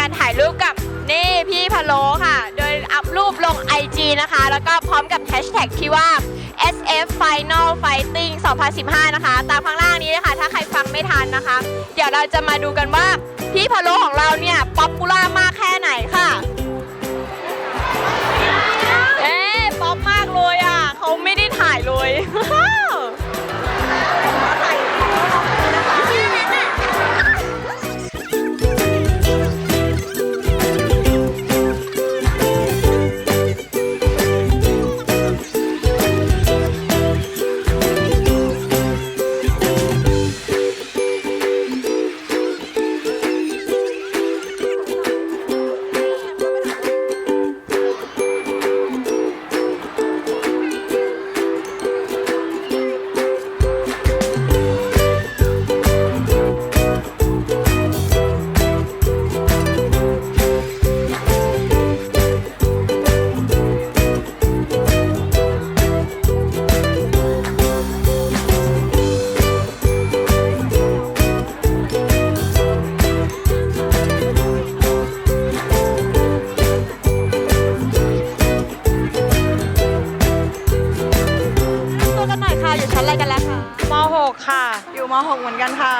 การถ่ายรูปกับนี่พี่พะโลค่ะ โดยอัพรูปลง IG นะคะ แล้วก็พร้อมกับแฮชแท็กที่ว่า SF Final Fighting 2015 นะคะ ตามข้างล่างนี้นะคะ ถ้าใครฟังไม่ทันนะคะ เดี๋ยวเราจะมาดูกันว่า พี่พะโลของเราเนี่ย ป๊อปปูล่ามากแค่ไหนค่ะ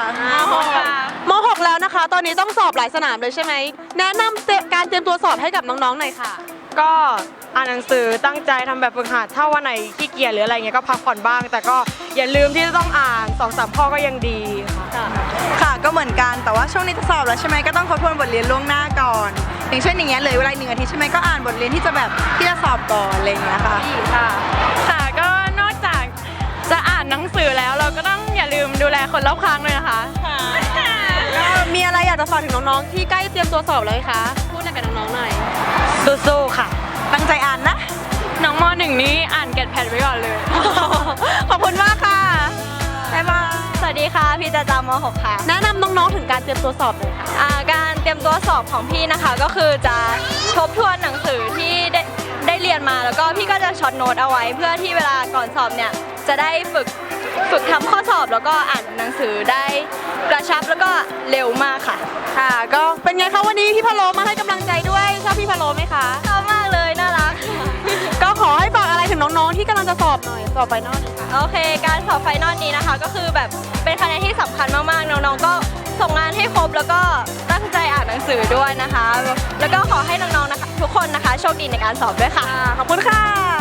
มือนกันค่ะม .6 ค่ะม .6 แล้วนะคะ ตอนนี้ต้องสอบหลายสนามเลยใช่ไหม แนะนำเตการเตรียมตัวสอบให้กับน้องๆหน่อยค่ะ ก็อ่านหนังสือตั้งใจทำแบบฝึกหัดถ้าวันไหนขี้เกียจหรืออะไรเงี้ยก็พักผ่อนบ้าง แต่ก็อย่าลืมที่จะต้องอ่าน2อสามข้อก็ยังดีค่ะ ค่ะก็เหมือนกันแต่ว่าช่วงนี้จะสอบแล้วใช่ไหมก็ต้องทบทวนบทเรียนล่วงหน้าก่อน อย่างเช่นอย่างเงี้ยเหลยเวลาหนึ่งอาทิตย์ใช่ไหมก็อ่านบทเรียนที่จะแบบที่จะสอบก่อนอะไรอย่างเงี้ยค่ะ ค่ะานหนังสือแล้วเราก็ต้องอย่าลืมดูแลคนรอบข้างด้วยนะคะมีอะไรอยากจะฝากถึงน้องๆที่ใกล้เตรียมตัวสอบแล้วไหมคะพูดอะไรกับน้องๆหน่อยสู้ๆค่ะ ตั้งใจอ่านนะ น้องมหนึ่งนี้อ่านแกดแพดไว้ก่อนเลย ขอบคุณมากค่ะบ๊ายบายสวัสดีค่ะ พี่จาจาม6ค่ะ แนะนำน้องๆถึงการเตรียมตัวสอบเลยค่ะอ่าการเตรียมตัวสอบของพี่นะคะ ก็คือจะทบทวนหนังสือที่ได้ได้เรียนมาแล้วก็พี่ก็จะช็อตโน้ตเอาไว้ เพื่อที่เวลาก่อนสอบเนี่ย จะได้ฝึกฝึกทำข้อสอบแล้วก็อ่านหนังสือได้กระชับแล้วก็เร็วมากค่ะ ค่ะ ก็เป็นไงคะวันนี้พี่พะโลมาให้กำลังใจด้วยชอบพี่พะโลไหมคะชอบมากเลยน่ารัก ก็ขอให้ฝากอะไรถึงน้องๆที่กำลังจะสอบหน่อยสอบไฟนอลค่ะโอเค การสอบไฟนอลนี้นะคะ ก็คือแบบเป็นคะแนนที่สำคัญมากๆน้องๆก็ส่งงานให้ครบแล้วก็ตั้งใจอ่านหนังสือด้วยนะคะ แล้วก็ขอให้น้องๆนะคะ ทุกคนนะคะโชคดีในการสอบด้วยค่ะ ขอบคุณค่ะค่ะ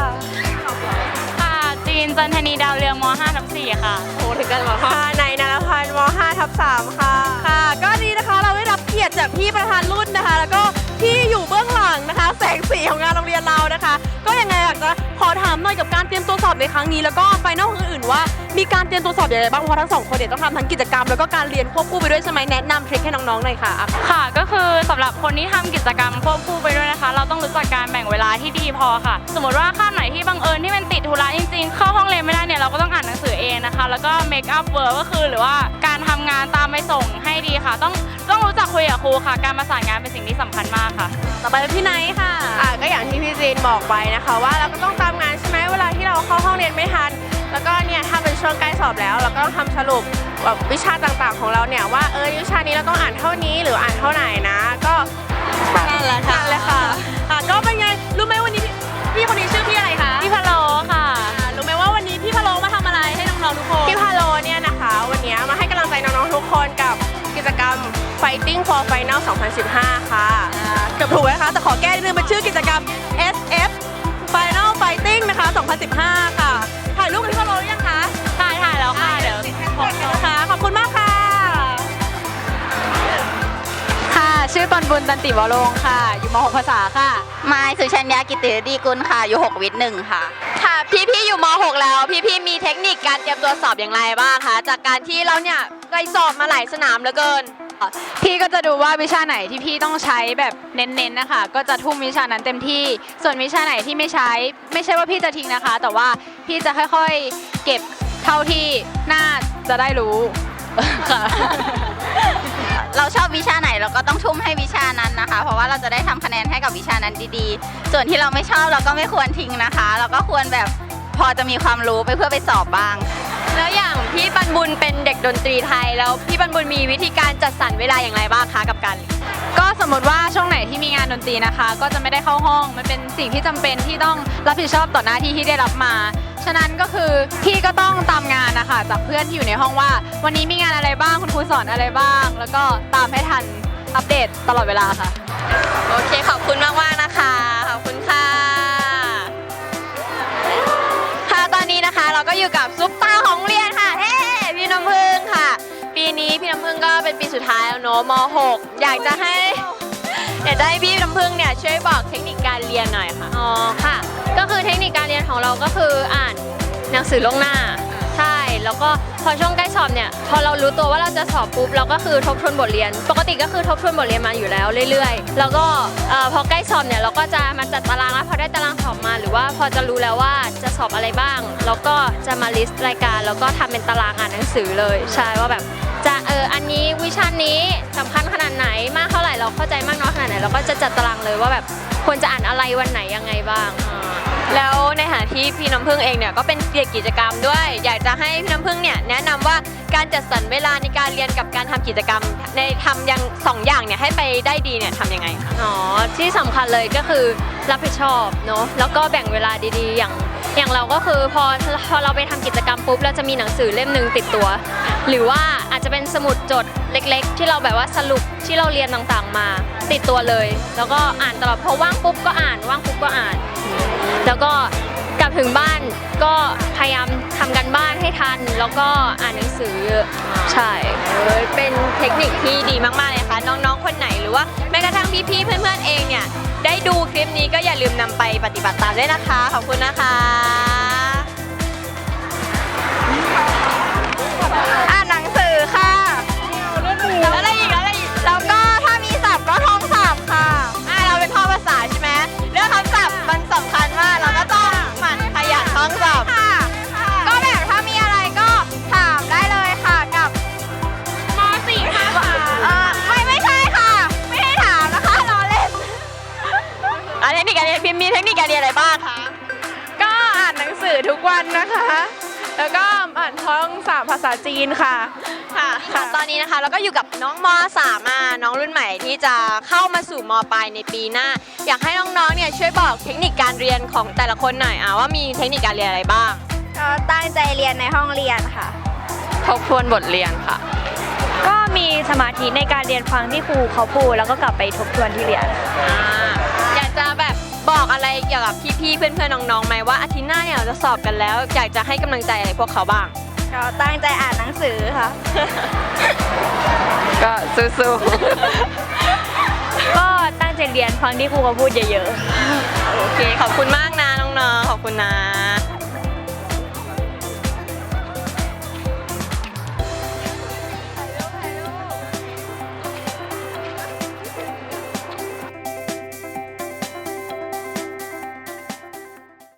จีนจันทนีดาวเรืองม 5 ทับ4ค่ะ โอ้ถึงกันหรอคะในนารพันธ์ม 5 ทับ3ค่ะ ค่ะ ก็ดีนะคะเราได้รับเกียรติจากพี่ประธานรุ่นนะคะ แล้วก็ พี่อยู่เบื้องหลังนะคะ แสงสีของงานโรงเรียนเรานะคะ ก็ยังไงอยากจะขอถามหน่อยกับการเตรียมตัวสอบในครั้งนี้ แล้วก็ไฟนอลอื่นๆว่ามีการเตรียมตัวสอบอย่างไรบ้างเพราะทั้งสองคนเนี่ยต้องทำทั้งกิจกรรมแล้วก็การเรียนควบคู่ไปด้วยใช่ไหมแนะนำทริคให้น้องๆหน่อยค่ะ ค่ะก็คือสำหรับคนที่ทำกิจกรรมควบคู่ไปด้วยนะคะ เราต้องรู้จักการแบ่งเวลาที่ดีพอค่ะ สมมติว่าข้ามไหนที่บังเอิญที่มันติดธุระจริงๆ เข้าห้องเรียนไม่ได้เนี่ยเราก็ต้องอ่านหนังสือเองนะคะ แล้วก็ make up work ก็คือหรือว่าการทำงานตามไปส่ง ดีค่ะ ต้องต้องรู้จักคุยกับครูค่ะ การประสานงานเป็นสิ่งที่สำคัญมากค่ะ ต่อไปเป็นพี่ไนท์ค่ะ อะก็อย่างที่พี่จีนบอกไปนะคะ ว่าเราก็ต้องตามงานใช่ไหมเวลาที่เราเข้าห้องเรียนไม่ทัน แล้วก็เนี่ยถ้าเป็นช่วงใกล้สอบแล้ว เราก็ต้องทำสรุปแบบวิชาต่างๆ ของเราเนี่ยว่าเออวิชานี้เราต้องอ่านเท่านี้หรืออ่านเท่าไหนนะ ก็แบบนั่นแหละค่ะ นั่นเลยค่ะค่ะ กิจกรรม Fighting for Final 2015 ค่ะอ่าเกือบถูกนะคะ แต่ขอแก้นิดนึงเป็นชื่อกิจกรรม SF Final Fighting นะคะ 2015 ค่ะ ถ่ายรูปกับพี่พะโลหรือยังคะ ถ่ายถ่ายแล้วค่ะเดี๋ยวค่ะขอบคุณมากค่ะ ค่ะ ชื่อตอนบุญตันติวโรงค่ะ อยู่ม .6 ภาษาค่ะไม้สุชัญญากิติดีกุลค่ะ อยู่ 6 วิทย์หนึ่งค่ะ ค่ะ พี่ๆอยู่ม .6 แล้ว พี่ๆมีเทคนิคการเตรียมตัวสอบอย่างไรบ้างคะ จากการที่เราเนี่ยเคยสอบมาหลายสนามเหลือเกิน พี่ก็จะดูว่าวิชาไหนที่พี่ต้องใช้แบบเน้นๆนะคะ ก็จะทุ่มวิชานั้นเต็มที่ ส่วนวิชาไหนที่ไม่ใช้ ไม่ใช่ว่าพี่จะทิ้งนะคะ แต่ว่าพี่จะค่อยๆเก็บเท่าที่น่าจะได้รู้ค่ะ เราชอบวิชาไหนเราก็ต้องทุ่มให้วิชานั้นนะคะ เพราะว่าเราจะได้ทำคะแนนให้กับวิชานั้นดีๆ ส่วนที่เราไม่ชอบเราก็ไม่ควรทิ้งนะคะ เราก็ควรแบบพอจะมีความรู้ไปเพื่อไปสอบบ้าง แล้วอย่างพี่ปันบุญเป็นเด็กดนตรีไทย แล้วพี่ปันบุญมีวิธีการจัดสรรเวลาอย่างไรบ้างคะกับการเรียนก็สมมติว่าช่วงไหนที่มีงานดนตรีนะคะ ก็จะไม่ได้เข้าห้องมันเป็นสิ่งที่จำเป็นที่ต้องรับผิดชอบต่อหน้าที่ที่ได้รับมา ฉะนั้นก็คือพี่ก็ต้องตามงานนะคะจากเพื่อนที่อยู่ในห้องว่า วันนี้มีงานอะไรบ้างคุณครูสอนอะไรบ้าง แล้วก็ตามให้ทันอัปเดตตลอดเวลาค่ะ โอเคขอบคุณมากมากนะคะ ขอบคุณค่ะ ค่ะตอนนี้นะคะเราก็อยู่กับซุปตาของโรงเรียนค่ะเฮ้พี่น้ำพึ่งค่ะ ปีนี้พี่น้ำพึ่งก็เป็นปีสุดท้ายแล้วเนอะม .6 อยากจะให้ อยากจะให้พี่น้ำพึ่งเนี่ยช่วยบอกเทคนิคการเรียนหน่อยค่ะ อ๋อค่ะ ก็คือเทคนิคการเรียนของเราก็คืออ่านหนังสือล่วงหน้า แล้วก็พอช่วงใกล้สอบเนี่ย พอเรารู้ตัวว่าเราจะสอบปุ๊บเราก็คือทบทวนบทเรียน ปกติก็คือทบทวนบทเรียนมาอยู่แล้วเรื่อยๆ แล้วก็พอใกล้สอบเนี่ยเราก็จะมาจัดตารางแล้วพอได้ตารางสอบมา หรือว่าพอจะรู้แล้วว่าจะสอบอะไรบ้างเราก็จะมาลิสต์รายการ แล้วก็ทำเป็นตารางอ่านหนังสือเลย ใช่ว่าแบบจะเอออันนี้วิชานี้สำคัญขนาดไหนมากเท่าไหร่เราเข้าใจมากน้อยขนาดไหนเราก็จะจัดตารางเลยว่าแบบควรจะอ่านอะไรวันไหนยังไงบ้าง แล้วในฐานะที่พี่น้ำพึ่งเองเนี่ยก็เป็นเด็กกิจกรรมด้วย อยากจะให้พี่น้ำพึ่งเนี่ยแนะนำว่าการจัดสรรเวลาในการเรียนกับการทำกิจกรรม ในทำอยังสองอย่างเนี่ยให้ไปได้ดีเนี่ยทำยังไงคะ อ๋อที่สำคัญเลยก็คือ รับผิดชอบเนาะแล้วก็แบ่งเวลาดีๆ อย่างอย่างเราก็คือพอพอเราไปทำกิจกรรมปุ๊บเราจะมีหนังสือเล่มหนึ่งติดตัว หรือว่าอาจจะเป็นสมุดจดเล็ก ๆ ที่เราแบบว่าสรุปที่เราเรียนต่างๆมา ติดตัวเลย แล้วก็อ่านตลอดพอว่างปุ๊บก็อ่านว่างปุ๊บก็อ่าน แล้วก็กลับถึงบ้านก็ นให้ทันแล้วก็อ่านหนังสือใช่เออเป็นเทคนิคที่ดีมากๆเลยค่ะน้องๆคนไหนหรือว่าแม้กระทั่งพี่ๆเพื่อนๆเองเนี่ยได้ดูคลิปนี้ก็อย่าลืมนำไปปฏิบัติตามด้วยนะคะขอบคุณนะคะ พิมพ์มีเทคนิคการเรียนอะไรบ้างคะ ก็อ่านหนังสือทุกวันนะคะ แล้วก็อ่านท่องสามภาษาจีนค่ะ ค่ะ ค่ะ ตอนนี้นะคะเราก็อยู่กับน้องม .3 มาน้องรุ่นใหม่ที่จะเข้ามาสู่มปลายในปีหน้า อยากให้น้องๆ เนี่ยช่วยบอกเทคนิคการเรียนของแต่ละคนหน่อยอะว่ามีเทคนิคการเรียนอะไรบ้าง ก็ตั้งใจเรียนในห้องเรียนค่ะ ทบทวนบทเรียนค่ะ ก็มีสมาธิในการเรียนฟังที่ครูเขาพูดแล้วก็กลับไปทบทวนที่เรียน อ่า เกี่ยวกับพี่ๆเพื่อนๆน้องๆไหมว่าอาทิตย์หน้าเนี่ยเราจะสอบกันแล้ว อยากจะให้กำลังใจอะไรพวกเขาบ้าง ก็ตั้งใจอ่านหนังสือค่ะ ก็สู้ก็ตั้งใจเรียนฟังที่ครูเขาพูดเยอะๆๆโอเค ขอบคุณมากนะน้องๆขอบคุณนะ